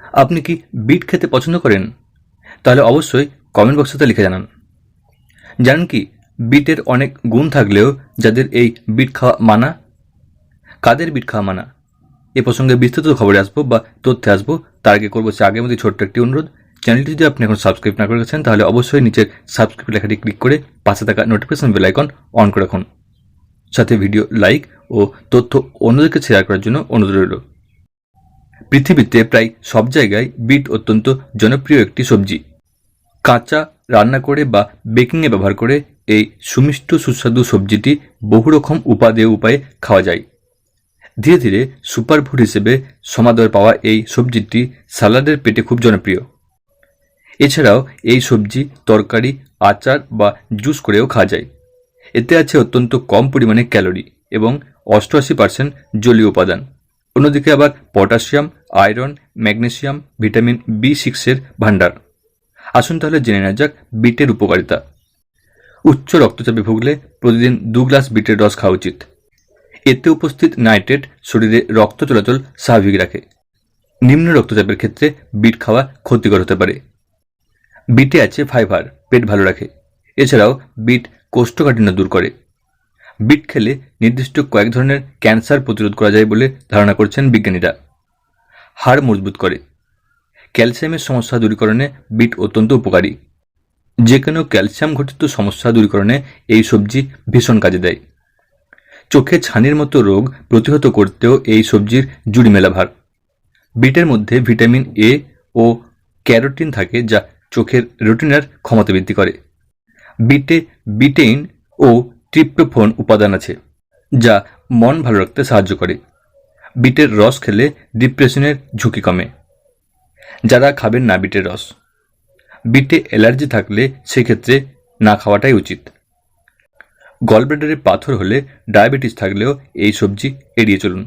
আপনি কি বিট খেতে পছন্দ করেন? তাহলে অবশ্যই কমেন্ট বক্সে লিখে জানান। জানেন কি, বিটের অনেক গুণ থাকলেও যাদের এই বিট খাওয়া মানা? কাদের বিট খাওয়া মানা? এ প্রসঙ্গে বিস্তৃত খবরে আসব বা তথ্যে আসব। তার আগে করব সে আগের মধ্যে ছোট্ট একটি অনুরোধ। চ্যানেলটি যদি আপনি এখন সাবস্ক্রাইব না করে গেছেন, তাহলে অবশ্যই নিচের সাবস্ক্রাইব লেখাটি ক্লিক করে পাশে থাকা নোটিফিকেশন বেল আইকন অন করে রাখুন। সাথে ভিডিও লাইক ও তথ্য অন্যদেরকে শেয়ার করার জন্য অনুরোধ রইল। পৃথিবীতে প্রায় সব জায়গায় বিট অত্যন্ত জনপ্রিয় একটি সবজি। কাঁচা রান্না করে বা বেকিংয়ে ব্যবহার করে এই সুমিষ্ট সুস্বাদু সবজিটি বহু রকম উপাদেয় উপায়ে খাওয়া যায়। ধীরে ধীরে সুপারফুড হিসেবে সমাদর পাওয়া এই সবজিটি সালাডের পেটে খুব জনপ্রিয়। এছাড়াও এই সবজি তরকারি, আচার বা জুস করেও খাওয়া যায়। এতে আছে অত্যন্ত কম পরিমাণে ক্যালোরি এবং অষ্টআশি পার্সেন্ট জলীয় উপাদান। অন্যদিকে আবার potassium, iron magnesium vitamin B সিক্সের ভাণ্ডার। আসুন তাহলে জেনে নেওয়া যাক বিটের উপকারিতা। উচ্চ রক্তচাপে ভুগলে প্রতিদিন দু গ্লাস বিটের রস খাওয়া উচিত। এতে উপস্থিত নাইট্রেট শরীরে রক্ত চলাচল স্বাভাবিক রাখে। নিম্ন রক্তচাপের ক্ষেত্রে বিট খাওয়া ক্ষতিকর হতে পারে। বিটে আছে ফাইবার, পেট ভালো রাখে। এছাড়াও বিট কোষ্ঠকাঠিন্য দূর করে। বিট খেলে নির্দিষ্ট কয়েক ধরনের ক্যান্সার প্রতিরোধ করা যায় বলে ধারণা করছেন বিজ্ঞানীরা। হাড় মজবুত করে। ক্যালসিয়ামের সমস্যা দূরীকরণে বিট অত্যন্ত উপকারী। যে কোনো ক্যালসিয়াম ঘটিত সমস্যা দূরীকরণে এই সবজি ভীষণ কাজে দেয়। চোখে ছানির মতো রোগ প্রতিহত করতেও এই সবজির জুড়ি মেলা ভার। বিটের মধ্যে ভিটামিন এ ও ক্যারোটিন থাকে যা চোখের রেটিনার ক্ষমতা বৃদ্ধি করে। বিটে বিটেইন ও ট্রিপ্টোফোন উপাদান আছে, যা মন ভালো রাখতে সাহায্য করে। বিটের রস খেলে ডিপ্রেশনের ঝুঁকি কমে। যারা খাবেন না বিটের রস, বিটে অ্যালার্জি থাকলে সেক্ষেত্রে না খাওয়াটাই উচিত। গলব্রেডারে পাথর হলে ডায়াবেটিস থাকলেও এই সবজি এড়িয়ে চলুন।